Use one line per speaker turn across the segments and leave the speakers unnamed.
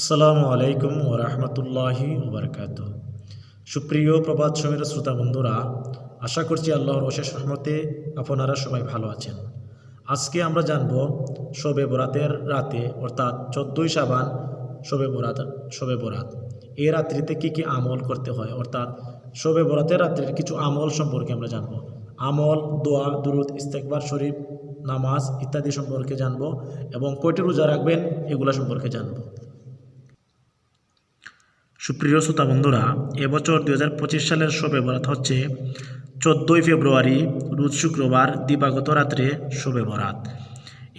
আসসালামু আলাইকুম ও রহমতুল্লাহি ওবরকাত সুপ্রিয় প্রবাদ সময়ের শ্রোতা বন্ধুরা, আশা করছি আল্লাহর অশেষ রহমতে আপনারা সবাই ভালো আছেন। আজকে আমরা জানব শবে বরাতের রাতে, অর্থাৎ চোদ্দোই সাবান শবে বরাত শবে বরাত। এই রাত্রিতে কি কি আমল করতে হয়? অর্থাৎ শবে বরাতের রাত্রির কিছু আমল সম্পর্কে আমরা জানব। আমল, দোয়া, দুরুদ ইস্তেকবার শরীফ, নামাজ ইত্যাদি সম্পর্কে জানব এবং কয়টি রোজা রাখবেন এগুলো সম্পর্কে জানব। সুপ্রিয় শ্রোতা বন্ধুরা, এবছর দু হাজার পঁচিশ সালের শবে বরাত হচ্ছে চোদ্দোই ফেব্রুয়ারি, রোজ শুক্রবার দিবাগত রাত্রে শবে বরাত।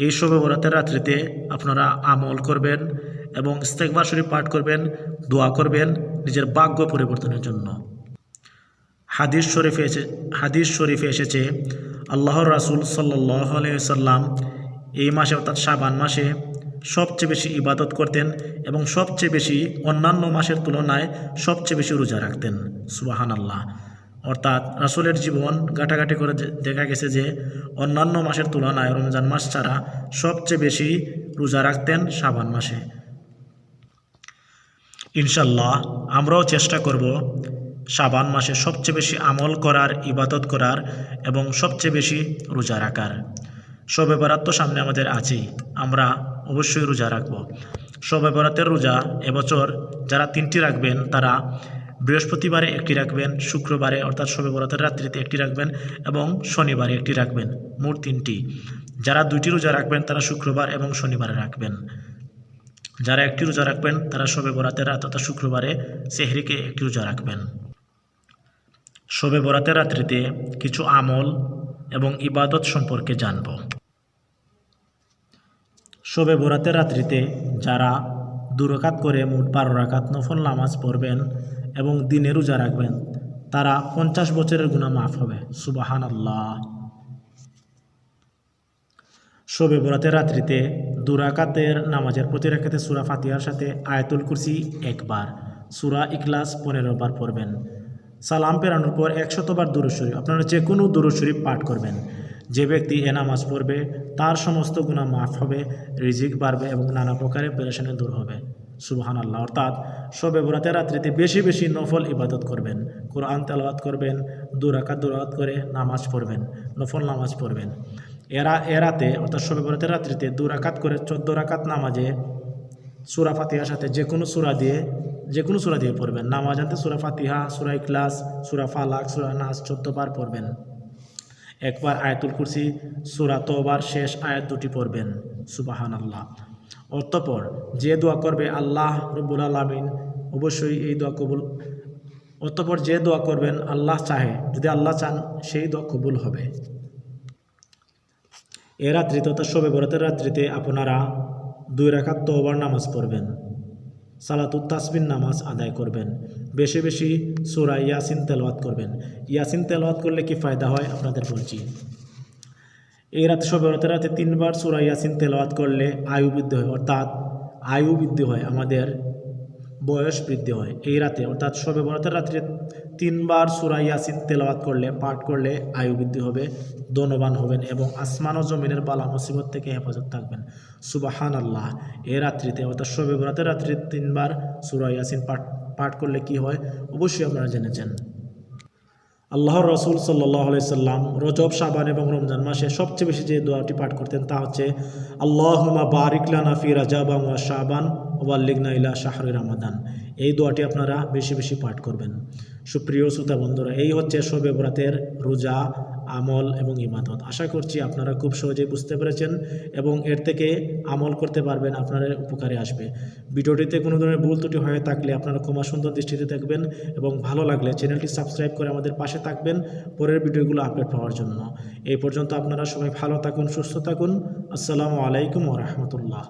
এই শবে বরাতের রাত্রিতে আপনারা আমল করবেন এবং ইস্তেকবার শরীফ পাঠ করবেন, দোয়া করবেন নিজের ভাগ্য পরিবর্তনের জন্য। হাদিস শরীফে এসে, হাদিস শরীফে এসেছে, আল্লাহর রাসুল সাল্লাহ আলাইসাল্লাম এই মাসে অর্থাৎ শাবান মাসে সবচেয়ে বেশি ইবাদত করতেন এবং সবচেয়ে বেশি অন্যান্য মাসের তুলনায় সবচেয়ে বেশি রোজা রাখতেন। সুবাহান আল্লাহ অর্থাৎ রাসুলের জীবন ঘাটাঘাটি করে দেখা গেছে যে অন্যান্য মাসের তুলনায় রমজান মাস ছাড়া সবচেয়ে বেশি রোজা রাখতেন শাবান মাসে। ইনশাল্লাহ আমরাও চেষ্টা করব শাবান মাসে সবচেয়ে বেশি আমল করার, ইবাদত করার এবং সবচেয়ে বেশি রোজা রাখার। তো সামনে আমাদের আছেই। আমরা অবশ্যই রোজা রাখব। শবে বরাতের রোজা এবছর যারা তিনটি রাখবেন, তারা বৃহস্পতিবারে একটি রাখবেন, শুক্রবারে অর্থাৎ শবে বরাতের রাত্রিতে একটি রাখবেন এবং শনিবারে একটি রাখবেন, মোট তিনটি। যারা দুইটি রোজা রাখবেন, তারা শুক্রবার এবং শনিবারে রাখবেন। যারা একটি রোজা রাখবেন, তারা শবে বরাতের রাত অর্থাৎ শুক্রবারে সেহরিকে একটি রোজা রাখবেন। শবে বরাতের রাত্রিতে কিছু আমল এবং ইবাদত সম্পর্কে জানব। শবে বরাতের রাত্রিতে যারা দুরকাত করে মোট বারো রাকাত নফল নামাজ পড়বেন এবং দিনে রোজা রাখবেন, তারা পঞ্চাশ বছরের গুণা মাফ হবে। সুবাহান আল্লাহ শবে বরাতের রাত্রিতে দুরাকাতের নামাজের প্রতি রাকাতে সুরা ফাতিহার সাথে আয়াতুল কুরসি একবার, সুরা ইকলাস পনেরো বার পড়বেন। সালাম পেরানোর পর একশতবার দুরুদ শরীফ, আপনারা যে কোনো দুরুদ পাঠ করবেন। যে ব্যক্তি এ নামাজ পড়বে, তার সমস্ত গুণা মাফ হবে, রিজিক বাড়বে এবং নানা প্রকারের পেরেশানি দূর হবে। সুবাহান আল্লাহ অর্থাৎ শবে বরাতের রাত্রিতে বেশি বেশি নফল ইবাদত করবেন, কোরআন তেলাওয়াত করবেন দুরাকাত দুরাকাত করে নামাজ পড়বেন, নফল নামাজ পড়বেন। এরা এরাতে অর্থাৎ শবে বরাতের রাত্রিতে দু রাকাত করে চোদ্দ রাকাত নামাজে সুরা ফাতিহার সাথে যে কোনো সুরা দিয়ে, যে কোনো সুরা দিয়ে পড়বেন। নামাজ আনতে সুরা ফাতিহা, সুরা ইখলাস, সুরা ফালাক, সুরা নাস চোদ্দ বার পড়বেন। একবার আয়াতুল কুরসি, সুরা তোবার শেষ আয়াত দুটি পড়বেন। সুবাহান আল্লাহ অতঃপর যে দোয়া করবে আল্লাহ রব্বুল আলমিন, অবশ্যই এই দোয়া কবুল অতঃপর যে দোয়া করবেন আল্লাহ চাহে, যদি আল্লাহ চান, সেই দোয়া কবুল হবে। এ রাত্রিতে অর্থাৎ শবে বরাতের রাত্রিতে আপনারা দুই রাকাত তোবার নামাজ পড়বেন। সালাতুত তাসবিন নামাজ আদায় করবেন। বেশি বেশি সুরা ইয়াসিন তেলাওয়াত করবেন। ইয়াসিন তেলাওয়াত করলে কি ফায়দা হয় আপনাদের বলছি। এই রাতে সবে রাতে তিনবার সুরা ইয়াসিন তেলাওয়াত করলে আয়ু বৃদ্ধি হয়, অর্থাৎ আয়ু বৃদ্ধি হয়, আমাদের বয়স বৃদ্ধি হয় এই রাতে। অর্থাৎ সবে বরাতের রাত্রে তিনবার সুরা ইয়াসিন তেলাওয়াত করলে, পাঠ করলে আয়ু বৃদ্ধি হবে দনবান হবেন এবং আসমান ও জমিনের বালা মুসিবত থেকে হেফাজত থাকবেন। সুবাহান আল্লাহ এ রাত্রিতে, অর্থাৎ সবে বরাতের রাত্রে তিনবার সুরা ইয়াসিন পাঠ পাঠ করলে কি হয়? অবশ্যই আপনারা জেনেছেন। আল্লাহ রসুল সাল্লাহ সাল্লাম রজব সাবান এবং রমজান মাসে সবচেয়ে বেশি যে দোয়াটি পাঠ করতেন তা হচ্ছে আল্লাহমা বারিকলানা ফি রাজাবাং ওয়া শাহবান ওয়াল্লিগনা ইলা শাহরুর রামাদান। এই দোয়াটি আপনারা বেশি বেশি পাঠ করবেন। সুপ্রিয় শ্রোতা বন্ধুরা, এই হচ্ছে শবে বরাতের রোজা, আমল এবং ইমাদত আশা করছি আপনারা খুব সহজেই বুঝতে পেরেছেন এবং এর থেকে আমল করতে পারবেন, আপনাদের উপকারে আসবে। ভিডিওটিতে কোনো ধরনের ভুল ত্রুটি হয়ে থাকলে আপনারা ক্ষমা সুন্দর দৃষ্টিতে দেখবেন এবং ভালো লাগলে চ্যানেলটি সাবস্ক্রাইব করে আমাদের পাশে থাকবেন পরের ভিডিওগুলো আপলোড পাওয়ার জন্য। এই পর্যন্ত আপনারা সবাই ভালো থাকুন, সুস্থ থাকুন। আসসালামু আলাইকুম ওরহমতুল্লাহ